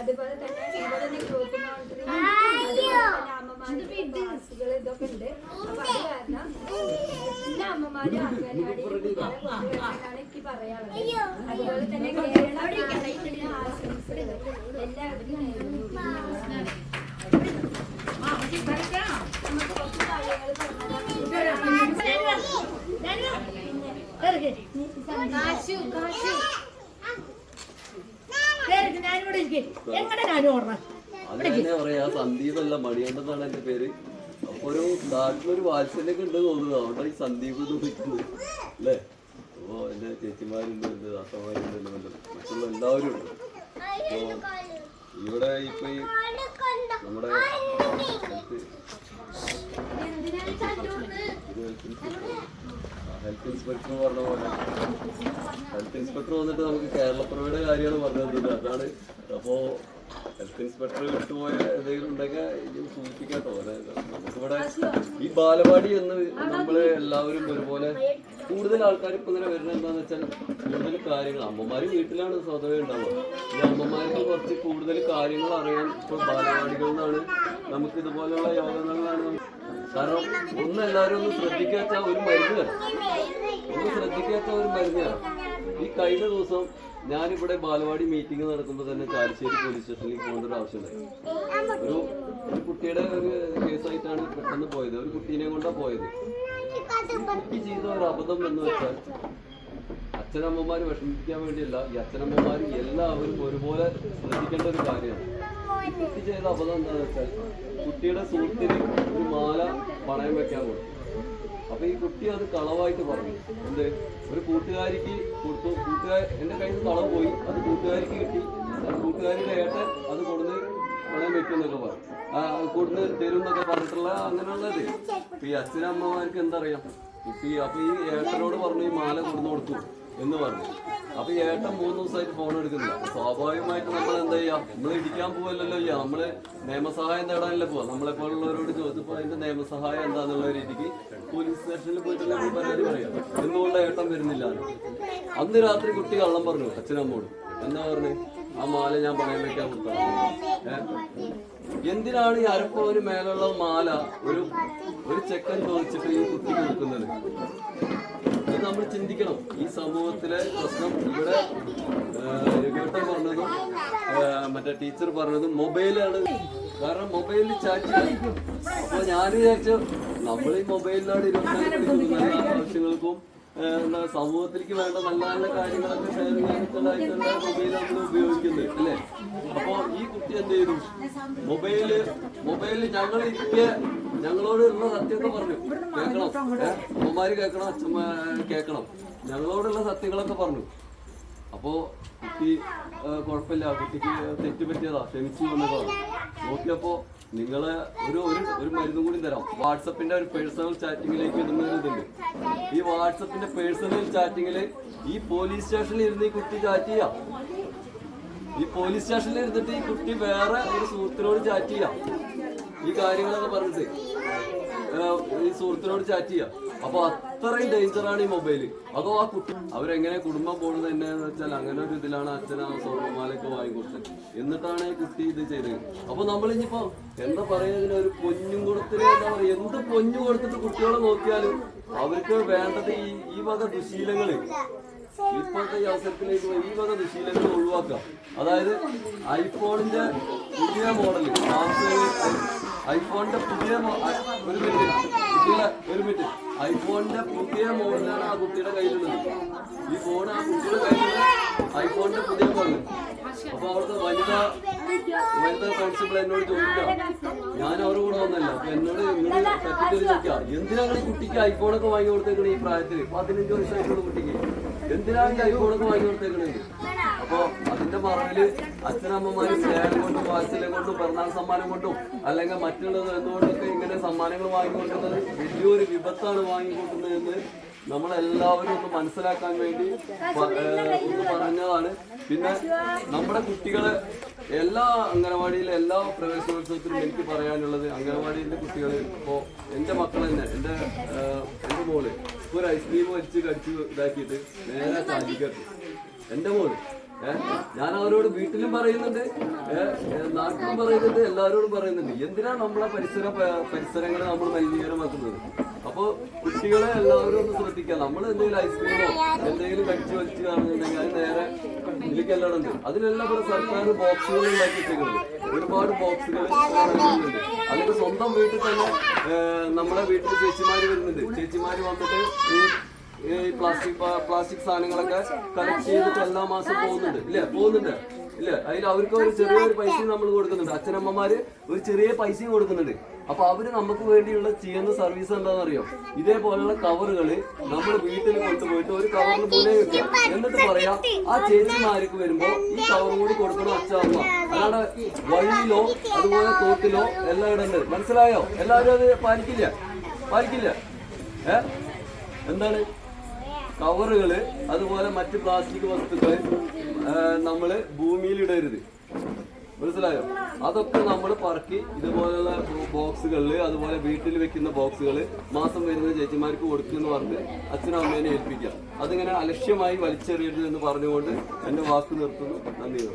അതുപോലെ തന്നെ ഇവിടെ തന്നെ ഗ്രൂപ്പ് മോണിറ്ററിംഗ് അതുപോലെ തന്നെ അമ്മമാർക്ക് ക്ലാസ്സുകൾ ഇതൊക്കെ ഉണ്ട്. അപ്പൊ അത് കാരണം എല്ലാ അമ്മമാരും അംഗൻവാടി കൊണ്ടുവരാനാണ് എനിക്ക് പറയാനുള്ളത്. അതുപോലെ തന്നെ കേരള കാലഘട്ടത്തിന് ആശംസകൾ എല്ലാവരും നമുക്ക് കുറച്ച് കാര്യങ്ങൾ എങ്ങനെ ഞാനും ഓർമ്മ? പറയാ. സന്ദീപല്ല മണികണ്ഠെന്നാണ് എന്റെ പേര്. അപ്പൊ ഒരു നാട്ടിലൊരു വാത്സല്യൊക്കെ ഉണ്ട് തോന്നുന്നു. അവിടെ ഈ സന്ദീപ് എന്ന് വിളിക്കുന്നത്. അല്ലേ? അപ്പൊ എന്റെ ചേച്ചിമാരുണ്ട് എന്റെ താത്തമാരുണ്ട് എന്റെ മറ്റുള്ള എല്ലാവരും ഉണ്ട്. അപ്പോ ഇവിടെ ഇപ്പൊ ഈ നമ്മുടെ ഹെൽത്ത് ഹെൽത്ത് ഇൻസ്പെക്ടർ പറഞ്ഞ പോലെ ഇൻസ്പെക്ടർ വന്നിട്ട് നമുക്ക് കേരളപ്പുറയുടെ കാര്യമാണ് പറഞ്ഞത് അതാണ് അപ്പോ ഹെൽത്ത് ഇൻസ്പെക്ടർ വിട്ടുപോയ എന്തെങ്കിലും ഉണ്ടെങ്കിൽ സൂചിപ്പിക്കാട്ടോ. നമുക്കിവിടെ ഈ ബാലവാടി എന്ന് നമ്മൾ എല്ലാവരും ഒരുപോലെ കൂടുതൽ ആൾക്കാർ ഇപ്പൊ ഇങ്ങനെ വരുന്നത് എന്താന്ന് വെച്ചാൽ കൂടുതൽ കാര്യങ്ങൾ. അമ്മമാര് വീട്ടിലാണ് സ്വതവേ ഉണ്ടാവുക. ഈ അമ്മമാർക്ക് കുറച്ച് കൂടുതൽ കാര്യങ്ങൾ അറിയാൻ ഇപ്പോൾ ബാലവാടികളിൽ നിന്നാണ് നമുക്ക് ഇതുപോലെയുള്ള യോഗങ്ങളാണ് കാരണം ഒന്ന് എല്ലാവരും ഒന്ന് ശ്രദ്ധിക്കാത്ത ഒരു മരുന്ന് ഒന്ന് ശ്രദ്ധിക്കാത്ത ഒരു മരുന്ന് തരാം. ഈ കഴിഞ്ഞ ദിവസം ഞാനിവിടെ ബാലവാടി മീറ്റിംഗ് നടക്കുമ്പോൾ തന്നെ ചാലിശ്ശേരി പോലീസ് സ്റ്റേഷനിൽ പോകേണ്ട ഒരു ആവശ്യമുണ്ടായി. ഒരു ഒരു കുട്ടിയുടെ ഒരു കേസായിട്ടാണ് പെട്ടെന്ന് പോയത്. ഒരു കുട്ടീനെ കൊണ്ടാ പോയത്. കുട്ടി ചെയ്ത ഒരു അബദ്ധം എന്ന് വെച്ചാൽ അച്ഛനമ്മമാർ വിഷമിപ്പിക്കാൻ വേണ്ടിയല്ല ഈ അച്ഛനമ്മമാർ എല്ലാവരും ഒരുപോലെ ശ്രദ്ധിക്കേണ്ട ഒരു കാര്യമാണ്. കുട്ടി ചെയ്ത അബദ്ധം എന്താണെന്ന് വെച്ചാൽ കുട്ടിയുടെ സുഹൃത്തിന് ഒരു മാല പണയം വെക്കാൻ കൊടുത്തു. അപ്പൊ ഈ കുട്ടി അത് കളവായിട്ട് പറഞ്ഞു. എന്ത്? ഒരു കൂട്ടുകാരിക്ക് കൊടുത്തു. കൂട്ടുകാർ എന്റെ കയ്യിൽ നിന്ന് കളവ് പോയി. അത് കൂട്ടുകാരിക്ക് കിട്ടി. അത് കൂട്ടുകാരിയുടെ ഏട്ടൻ അത് കൊടുന്ന് പണയം വെക്കുന്നൊക്കെ പറഞ്ഞു. കൊടുന്ന് തരും എന്നൊക്കെ പറഞ്ഞിട്ടുള്ള അങ്ങനെയുള്ളത് ഇപ്പൊ ഈ അച്ഛനമ്മമാർക്ക് എന്തറിയാം? ഇപ്പൊ ഈ അപ്പൊ ഈ ഏട്ടനോട് പറഞ്ഞു ഈ മാല കൊടുന്നു കൊടുത്തു എന്ന് പറഞ്ഞു. അപ്പൊ ഏട്ടൻ മൂന്ന് ദിവസമായിട്ട് ഫോൺ എടുക്കുന്നില്ല. സ്വാഭാവികമായിട്ട് നമ്മൾ എന്താ ചെയ്യാ? നമ്മൾ ഇടിക്കാൻ പോവല്ലല്ലോ ചെയ്യാ നമ്മൾ നിയമസഹായം തേടാനല്ലേ പോവാ. നമ്മളെ പോലുള്ളവരോട് ചോദിച്ചപ്പോ അതിന്റെ നിയമസഹായം എന്താന്നുള്ള രീതിക്ക് പോലീസ് സ്റ്റേഷനിൽ പോയിട്ടല്ലേ പരാതി പറയാം. എന്തുകൊണ്ട് ഏട്ടൻ വരുന്നില്ല? അന്ന് രാത്രി കുട്ടി കള്ളം പറഞ്ഞു. അച്ഛനമ്മോട്. എന്താ പറഞ്ഞു? ആ മാല ഞാൻ പറയാൻ വെക്കാൻ എന്തിനാണ് ഈ ഒരു മേലുള്ള മാല ഒരു ഒരു ചെക്കൻ ചോദിച്ചിട്ട് ഈ കുട്ടി കൊടുക്കുന്നത്? നമ്മൾ ചിന്തിക്കണം. ഈ സമൂഹത്തിലെ പ്രശ്നം ഇവിടെ രഘുട്ടൻ പറഞ്ഞതും മറ്റേ ടീച്ചർ പറഞ്ഞതും മൊബൈലാണ്. കാരണം മൊബൈലിൽ ചാറ്റ് അപ്പൊ ഞാൻ വിചാരിച്ചു നമ്മൾ ഈ മൊബൈലിലാണ് ഇരുപത്തിനാല് മണിക്കൂർ ആവശ്യങ്ങൾക്കും എന്താ സമൂഹത്തിലേക്ക് വേണ്ട നല്ല നല്ല കാര്യങ്ങളൊക്കെ ഷെയർ ചെയ്യാനായിട്ടുള്ള മൊബൈൽ നമ്മൾ ഉപയോഗിക്കുന്നത് അല്ലേ? അപ്പൊ ഈ കുട്ടി എന്ത് ചെയ്തു? മൊബൈൽ മൊബൈലിൽ ഞങ്ങൾ ഇരിക്കെ ഞങ്ങളോട് ഉള്ള സത്യമൊക്കെ പറഞ്ഞു. കേൾക്കണം? അമ്മമാര് കേൾക്കണം? അച്ഛന്മാർ കേൾക്കണം? ഞങ്ങളോടുള്ള സത്യങ്ങളൊക്കെ പറഞ്ഞു. അപ്പോ കുട്ടി കുഴപ്പമില്ല. കുട്ടിക്ക് തെറ്റ് പറ്റിയതാ ക്ഷമിച്ചു എന്നൊക്കെ പറഞ്ഞു. നോക്കിയപ്പോ നിങ്ങളെ ഒരു ഒരു ഒരു മരുന്നും കൂടി തരാം. വാട്സപ്പിന്റെ ഒരു പേഴ്സണൽ ചാറ്റിങ്ങിലേക്ക് ഇടുന്ന ഒരു ഇതുണ്ട്. ഈ വാട്സപ്പിന്റെ പേഴ്സണൽ ചാറ്റിങ്ങിൽ ഈ പോലീസ് സ്റ്റേഷനിൽ ഇരുന്ന് ഈ കുട്ടി ചാറ്റ് ചെയ്യാം. ഈ പോലീസ് സ്റ്റേഷനിൽ ഇരുന്നിട്ട് ഈ കുട്ടി വേറെ ഒരു സുഹൃത്തിനോട് ചാറ്റ് ചെയ്യാം. ഈ കാര്യങ്ങളൊക്കെ പറഞ്ഞിട്ട് ഈ സുഹൃത്തിനോട് ചാറ്റ് ചെയ്യാം. അപ്പൊ അത്രയും ഡേഞ്ചറാണ് ഈ മൊബൈൽ അതോ ആ കുട്ടി അവരെങ്ങനെ കുടുംബം പോകുന്നത് എന്നെന്ന് വെച്ചാൽ അങ്ങനെ ഒരു ഇതിലാണ് അച്ഛൻ ആ സ്വർണമാലയൊക്കെ വാങ്ങിക്കൊടുത്തത്. എന്നിട്ടാണ് ഈ കുട്ടി ഇത് ചെയ്തത്. അപ്പൊ നമ്മളിനിപ്പോ എന്താ പറയുന്നതിന് ഒരു പൊന്നും കൊടുത്തിട്ട് എന്താ പറയുക. എന്ത് പൊന്നു കൊടുത്തിട്ട് കുട്ടികളെ നോക്കിയാലും അവർക്ക് വേണ്ടത് ഈ ഈ വക ദുശീലങ്ങൾ. ഇപ്പോഴത്തെ ഈ അവസരത്തിലേക്ക് ഈ വക ദുശീലങ്ങൾ ഒഴിവാക്കാം അതായത് ഐഫോണിന്റെ പുതിയ മോഡൽ ഐഫോണിന്റെ പുതിയ ഒരു മിനിറ്റ്. കുട്ടികളെ ഒരു മിനിറ്റ് ഐഫോണിന്റെ പുതിയ മോഡലാണ് ആ കുട്ടിയുടെ കയ്യിലുള്ളത്. ഈ ഫോൺ ആ കുട്ടിയുടെ കയ്യിലുള്ള ഐഫോണിന്റെ പുതിയ മോഡൽ അപ്പൊ അവിടുത്തെ വനിതാ വനിതാ കോൺസ്റ്റബിൾ എന്നോട് ചോദിക്കാം. ഞാൻ അവരുടെ കൂടെ വന്നല്ല അപ്പൊ എന്നോട് നിങ്ങൾ പറ്റിച്ചൊരു ചോദിക്കാം എന്തിനാണ് ഈ കുട്ടിക്ക് ഐഫോണൊക്കെ വാങ്ങി കൊടുത്തേക്കണേ ഈ പ്രായത്തിൽ പതിനഞ്ച് വയസ്സായിട്ടുള്ള കുട്ടിക്ക്. എന്തിനാണ് ഈ ഐഫോണൊക്കെ വാങ്ങി കൊടുത്തേക്കണേ? അപ്പൊ അതിന്റെ മറവിൽ അച്ഛനമ്മമാര് സ്നേഹം കൊണ്ടും വാത്സല്യം കൊണ്ടും പിറന്നാൾ സമ്മാനം കൊണ്ടും അല്ലെങ്കിൽ മറ്റുള്ളത് എന്തുകൊണ്ടൊക്കെ ഇങ്ങനെ സമ്മാനങ്ങൾ വാങ്ങിക്കൊണ്ടുന്നത് വലിയൊരു വിപത്താണ് വാങ്ങിക്കൊണ്ടുന്നതെന്ന് നമ്മളെല്ലാവരും ഒന്ന് മനസ്സിലാക്കാൻ വേണ്ടി ഒന്ന് പറഞ്ഞതാണ്. പിന്നെ നമ്മുടെ കുട്ടികളെ എല്ലാ അംഗനവാടിയിലെ എല്ലാ പ്രവേശനോത്സവത്തിലും എനിക്ക് പറയാനുള്ളത് അംഗനവാടിയിലെ കുട്ടികൾ ഇപ്പോ എന്റെ മക്കൾ തന്നെ എന്റെ എന്റെ മോൾ. ഒരു ഐസ്ക്രീം വലിച്ച് കടിച്ച് ഇതാക്കിയിട്ട് നേരെ ചാലിക്കട്ടു എന്റെ മോൾ. ഞാൻ അവരോട് വീട്ടിലും പറയുന്നുണ്ട്. നാട്ടിലും പറയുന്നുണ്ട് എല്ലാവരോടും പറയുന്നുണ്ട്. എന്തിനാ നമ്മളെ പരിസര പരിസരങ്ങളെ നമ്മൾ മലിനീകരമാക്കുന്നത് അപ്പൊ കുട്ടികളെ എല്ലാവരും ഒന്ന് ശ്രദ്ധിക്കുക. നമ്മൾ എന്തെങ്കിലും ഐസ്ക്രീമോ എന്തെങ്കിലും കഴിച്ചു വലിച്ചു കാണുന്നുണ്ടെങ്കിൽ അത് നേരെ ഇതിലേക്കെല്ലാം ഉണ്ട്. അതിനെല്ലാം ഇവിടെ സർക്കാർ ബോക്സുകൾ ഉണ്ടാക്കി വെച്ചിട്ടുണ്ട്. ഒരുപാട് ബോക്സുകൾ അതിന്റെ സ്വന്തം വീട്ടിൽ തന്നെ നമ്മുടെ വീട്ടിൽ ചേച്ചിമാര് വരുന്നുണ്ട്. ചേച്ചിമാര് വന്നിട്ട് ഈ ഈ പ്ലാസ്റ്റിക് പ്ലാസ്റ്റിക് സാധനങ്ങളൊക്കെ കളക്ട് ചെയ്തിട്ട് എല്ലാ മാസം പോകുന്നുണ്ട്. ഇല്ലേ? പോകുന്നുണ്ട്. ഇല്ലേ? അതിൽ അവർക്ക് ഒരു ചെറിയൊരു പൈസ നമ്മൾ കൊടുക്കുന്നുണ്ട്. അച്ഛനമ്മമാര് ഒരു ചെറിയ പൈസയും കൊടുക്കുന്നുണ്ട്. അപ്പൊ അവർ നമുക്ക് വേണ്ടിയുള്ള ചെയ്യുന്ന സർവീസ് എന്താണെന്ന് അറിയോ ഇതേപോലെയുള്ള കവറുകൾ നമ്മൾ വീട്ടിൽ കൊണ്ടുപോയിട്ട് ഒരു കവറിന് പോലെ വെക്കുക. എന്നിട്ട് പറയാം ആ ചേച്ചിമാർക്ക് വരുമ്പോ ഈ കവറും കൂടി കൊടുക്കണം അച്ഛനമ്മ അല്ലാതെ വഴിയിലോ അതുപോലെ തോട്ടിലോ എല്ലാം ഇടണ്ട്. മനസ്സിലായോ? എല്ലാവരും അത് പാലിക്കില്ല? പാലിക്കില്ല? ഏ? എന്താണ്? കവറുകൾ അതുപോലെ മറ്റ് പ്ലാസ്റ്റിക് വസ്തുക്കൾ നമ്മൾ ഭൂമിയിൽ ഇടരുത് മനസ്സിലായോ? അതൊക്കെ നമ്മൾ പറക്കി ഇതുപോലെയുള്ള ബോക്സുകളിൽ അതുപോലെ വീട്ടിൽ വെക്കുന്ന ബോക്സുകൾ മാസം വരുന്ന ചേച്ചിമാർക്ക് കൊടുക്കുമെന്ന് പറഞ്ഞ് അച്ഛനും അമ്മേനെ ഏൽപ്പിക്കുക അതിങ്ങനെ അലക്ഷ്യമായി വലിച്ചെറിയരുത് എന്ന് പറഞ്ഞുകൊണ്ട് എന്റെ വാക്ക് നിർത്തുന്നു. നന്ദി.